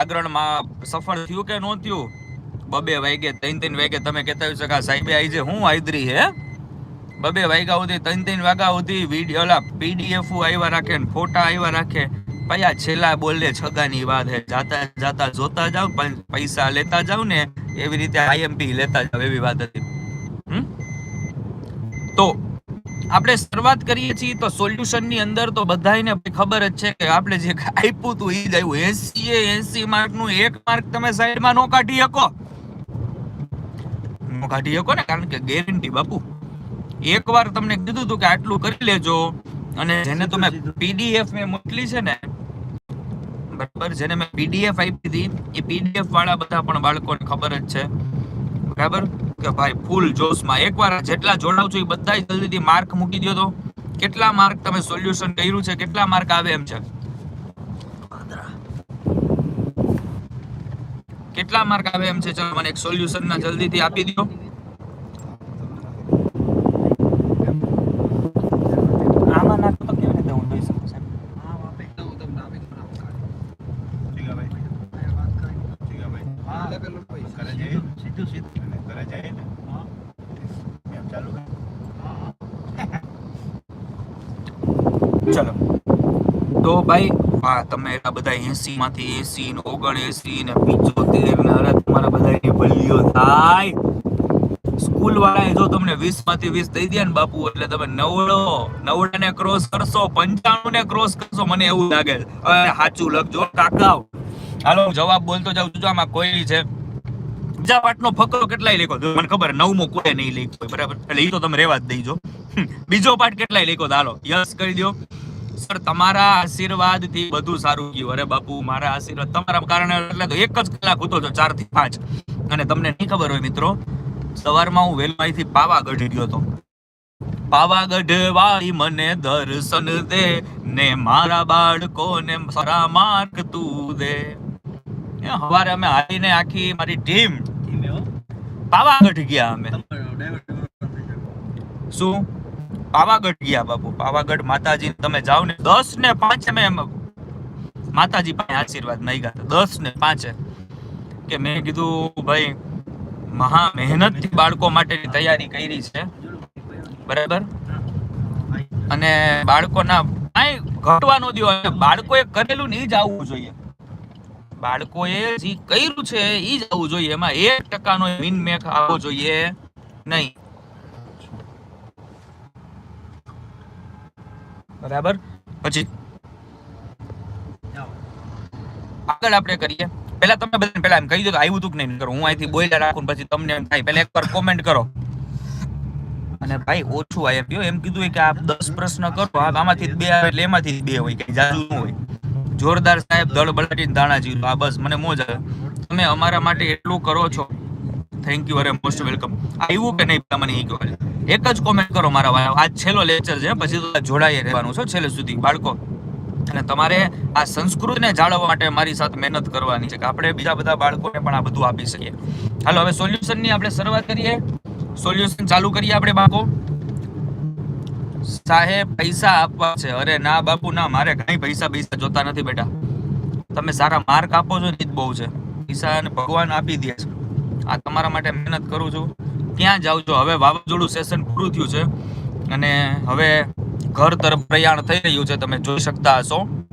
જાગરણમાં સફળ થયું કે ન બબે વાગે, ત્રણ ત્રણ વાગે તમે કહેતા હોય કે સાહેબે આઈ જે હું હાજરી હે? બબે વાગ્યા સુધી, ત્રણ ત્રણ વાગ્યા સુધી વીડિયો ઓલા પીડીએફ આવ્યા રાખે ને ફોટા આવ્યા રાખે. પૈયા છેલ્લા બોલે છગાની વાત હે, જાતા જાતા જોતા જાવ પૈસા લેતા જાવ ને, એવી રીતે આઈએમપી લેતા જાવ, એવી વાત હતી. હમ? તો આપણે શરૂઆત કરીએ છીએ તો સોલ્યુશનની અંદર તો બધાને ખબર જ છે કે આપણે જે આપ્યું હતું એ જ આવ્યું એસી એ એસી માર્કનું એક માર્ક તમે સાઈડમાં નો કાઢી શકો. નો કાઢી શકો ને, કારણ કે ગેરંટી બાપુ. એકવાર તમને કીધું હતું કે આટલું કરી લેજો. અને જેને તમે પીડીએફ મેં મોકલી છે ને, બરાબર, જેને મેં પીડીએફ આપી હતી, એ પીડીએફ વાળા બધા પણ બાળકોને ખબર જ છે. બરાબર? કે ભાઈ ફૂલ જોશમાં. એકવાર જેટલા જોડાવ છો એ બધા જલ્દીથી માર્ક મૂકી દો તો. કેટલા માર્ક તમે સોલ્યુશન કર્યું છે? કેટલા માર્ક આવે એમ છે? કેટલા માર્ક આવે એમ છે? ચલો મને એક સોલ્યુશન ના જલ્દીથી આપી દો આમાં નાખો તો કેવી રીતે હું જોઈ શકું સાહેબ ચલો. તો ભાઈ હા તમે એટલા બધા એસી માંથી એસી ને ઓગણ એસી ને પિચોતેર ને અરે તમારા બધા ભલ્યો થાય. સ્કૂલ વાળાએ જો તમને વીસમાંથી વીસ દઈ દે ને બાપુ, એટલે તમે નવડો નવડા ને ક્રોસ કરશો પંચાણું ને ક્રોસ કરશો, મને એવું લાગે. અરે સાચું લખજો કાકા હાલો, હું જવાબ બોલતો જાઉં છું આમાં કોઈ છે. બીજા પાઠનો ફકરો કેટલાય લખ્યો તો મને ખબર, નવમો કોઈ નહીં લખ્યો બરાબર? એટલે એ તો તમે રેવા જ દઈજો બીજો પાઠ કેટલાય લખ્યો તો હાલો, યસ કરી દો સર તમારા આશીર્વાદથી બધું સારું ગયું. અરે બાપુ મારા આશીર્વાદ તમારા કારણે એટલે તો એક જ કલાક હતો ચારથી પાંચ. અને તમને નહીં ખબર હોય મિત્રો સવારમાં હું વહેલો અહીંથી પાવાગઢ ગયો હતો. પાવાગઢ વાળી મને દર્શન દે ને મારા બાળકોને સારા માર્ક તું દે. એ હવારે અમે આવીને આખી મારી ટીમ પાવાગઢ ગયા અમે. શું? પાવાગઢ ગયા બાપુ. પાવાગઢ માતાજી, તમે જાઓ ને દસ ને પાંચે મેં માતાજી પાસે આશીર્વાદ માંગ્યા દસ ને પાંચે કે મેં કીધું, ભાઈ, મહા મહેનતથી બાળકો માટેની તૈયારી કરી છે. બરાબર? અને બાળકોના કાંઈ ઘટવા નો દો અને બાળકોએ કરેલું ને એ જ આવવું જોઈએ. બાળકોએ જે કર્યું છે ઈ જ આવવું જોઈએ. એમાં એક ટકાનો વિન આવવો જોઈએ નહીં. બરાબર? પછી આગળ આપણે કરીએ. પહેલા તમે બધા પહેલા એમ કહી દો કે આવ્યું તું કે નહીં કરો. હું અહીંથી બોઈલર રાખું પછી તમને એમ થાય. પહેલા એકવાર કોમેન્ટ કરો. અને ભાઈ, ઓછું આયા પીઓ એમ કીધું કે આ દસ પ્રશ્ન કરો. આમાંથી બે આવે એટલે એમાંથી બે હોય કઈ જાજુ ન હોય. જોરદાર સાહેબ, દળ બળાટી દાણા જીરું. આ બસ, મને મોજ આવે. તમે અમારા માટે એટલું કરો છો. Thank you very most welcome આવ્યું કે નહીં મને એ કહો એક જ કોમેન્ટ કરો મારા ભાઈ. આજ છેલ્લો લેક્ચર છે, પછી જોડાઈ રહેવાનું છે છેલ્લે સુધી. બાળકો, અને તમારે આ સંસ્કૃતિને જાળવવા માટે મારી સાથે મહેનત કરવાની છે, કે આપણે બીજા બધા બાળકોને પણ આ બધું આપી શકીએ. હાલો, હવે સોલ્યુશનની આપણે શરૂઆત કરીએ. સોલ્યુશન ચાલુ કરીએ આપણે, બાળકો. સાહેબ, પૈસા આપવા છે. અરે ના, બાપુ, ના, મારે કઈ પૈસા પૈસા જોતા નથી બેટા. તમે સારા માર્ક આપો છો ને જ બહુ છે. પૈસા ભગવાન આપી દે છે. આ તમારા માટે મહેનત કરું છું. ક્યાં જાઉં છું? હવે વાવાઝોડું સેશન પૂરું થયું છે અને હવે ઘર તરફ પ્રયાણ થઈ રહ્યું છે, તમે જોઈ શકતા હશો.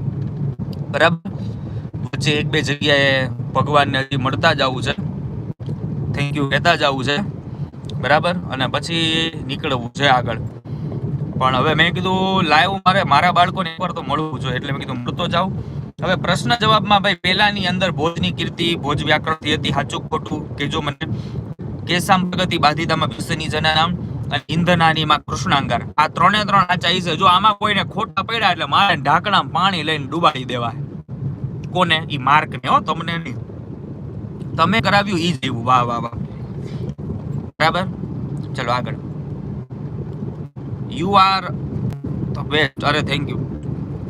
બરાબર? વચ્ચે એક બે જગ્યાએ ભગવાનને હજી મળતા જવું છે. થેન્ક યુ કહેતા જવું છે. બરાબર? અને પછી નીકળવું છે આગળ. પણ હવે મેં કીધું, લાઈવ મારે, મારા બાળકોને એકવાર તો મળવું જોઈએ એટલે મેં કીધું મળતો જાઉં હવે પ્રશ્ન જવાબમાં ભાઈ, પહેલાની અંદર ભોજની કીર્તિ, ભોજ વ્યાકરણથી હતી સાચું ખોટું? કેજો મને. કેસામ પ્રગતિ બાધિતામાં વિશ્વની જના અને ઇંધનાનીમાં કૃષ્ણાંગાર. આ ત્રણે ત્રણ આચા છે. જો આમાં કોઈને ખોટા પડ્યા એટલે મારે ઢાંકણા પાણી લઈને ડુબાડી દેવા કોને? ઈ માર્ક ને, હો, તમને નહીં. તમે કરાવ્યું ઈ જેવું વાહ વાહ વાહ. બરાબર? ચલો આગળ. યુ આર તો બેસ્ટ અરે થેન્ક યુ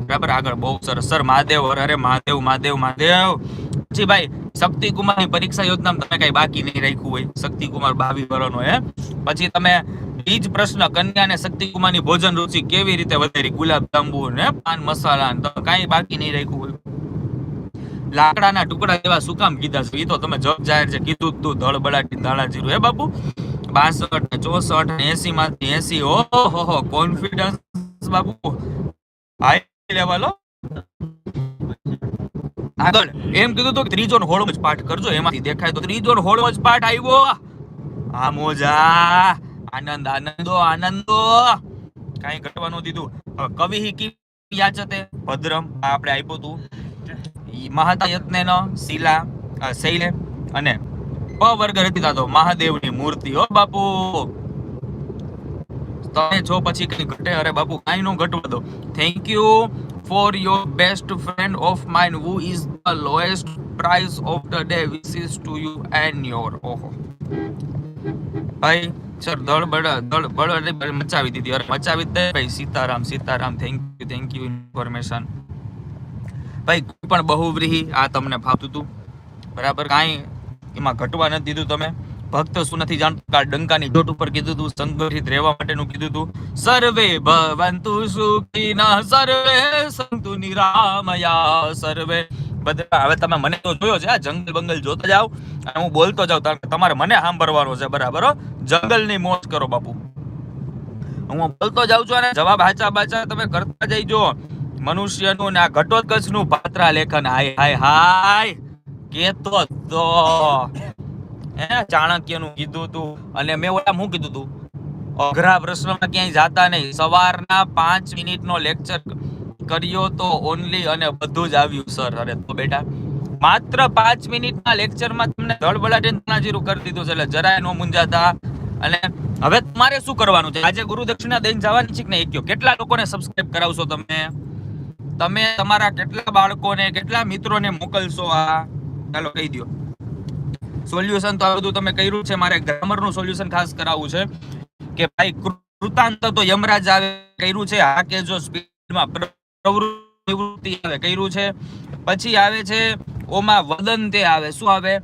બરાબર આગળ બહુ સરસ. સર, મહાદેવ અરે મહાદેવ મહાદેવ મહાદેવ. પછી ભાઈ, શક્તિ કુમારની પરીક્ષા યોજનામાં તમે કઈ બાકી નહીં રાખ્યું હોય. શક્તિ કુમાર બાવી વર્ષનો હે? પછી તમે બીજ પ્રશ્ન, કન્યા ને શક્તિ કુમારની ભોજન રુચિ કેવી રીતે વધારી? ગુલાબ, જાંબુ ને પાન મસાલા ને તમે કાંઈ બાકી નહીં રાખ્યું હોય. લાકડાના ટુકડા જેવા શું કામ કીધા છે? એ તો તમે જગ જાહેર છે. કીધું તું, ધળ બળાટી ધાણા જીરું. હે બાપુ? બાસઠ ને ચોસઠ ને એસી માંથી એસી ઓહો કોન્ફિડન્સ બાપુ. હાઈ લેવલ હો આગળ, એમ કીધું તો ત્રીજો હોળમો જ પાઠ કરજો, એમાંથી દેખાય તો ત્રીજો હોળમો જ પાઠ આવ્યો. આ મોજા, આનંદ, આનંદો આનંદો. કાંઈ ઘટવા ન દીધું. કવિ કી યાચતે? ભદ્રમ આપણે આપ્યું ઈ મહાતા યત્નેન શિલા શૈલે અને પ વર્ગ રચિતા તો મહાદેવની મૂર્તિ. હો બાપુ! તમે છો પછી કઈ ઘટે, અરે બાપુ, કાંઈ નો ઘટવા દો. Thank you for your best friend of mine who is the lowest price of the day wishes to you and your ઓહો. ભાઈ, સર, દળ બળ દળ બળ મચાવી દીધી. અરે મચાવી દે ભાઈ, Sitaram Sitaram thank you thank you information ભાઈ, કોઈ પણ બહુવ્રીહી આ તમને ફાવતું હતું બરાબર, કાંઈ એમાં ઘટવા નથી દીધું તમે? ભક્ત શું નથી જાણતા ડંકાની જોટ ઉપર કીધું હતું સંગઠિત રહેવા માટેનું કીધું હતું સર્વે ભવંતુ સુખીના, સર્વે સંતુ નિરામયા સર્વે. બધા, હવે તમે મને તો જોયો છે, આ જંગલ બંગલ જોતા જાઓ. અને હું બોલતો જાઉં, કારણ કે તમારે મને સાંભળવાનો છે, બરાબર જંગલની મોજ કરો બાપુ. હું બોલતો જાઉં છું અને જવાબ હાચા બાચા તમે કરતા જઈજો મનુષ્યનું ને આ ઘટોત્કચનું પાત્રા લેખન, હાય હાય હાય, કેતો તો. હે, ચાણક્યનું કીધું તું. અને મેં ઓલા હું કીધું તું? અઘરા પ્રશ્નમાં ક્યાંય જાતા નહીં. સવારના પાંચ મિનિટનો લેક્ચર કર્યો તો ઓનલી અને બધું જ આવ્યું સર અરે તો બેટા, માત્ર પાંચ મિનિટના લેક્ચરમાં તમને ધડબડાટીને જીરું કરી દીધું છે. એટલે જરાય નો મૂંઝાતા. અને હવે તમારે શું કરવાનું છે? આજે ગુરુ દક્ષિણા દઈને જવાની છે કે નહીં? કયો? કેટલા લોકોને સબસ્ક્રાઇબ કરાવશો તમે? તમે તમારા કેટલા બાળકોને, કેટલા મિત્રોને મોકલશો આ? ચાલો કહી દો સોલ્યુશન તો આ બધું તમે કર્યું છે. મારે ગ્રામરનું સોલ્યુશન ખાસ કરાવવું છે કે ભાઈ કૃતાંત તો યમરાજ આવે કર્યું છે. હા કે જો સ્પીડમાં પ્રવૃત્તિ આવે કર્યું છે. પછી આવે છે, ઓમાં વદન તે આવે. શું આવે?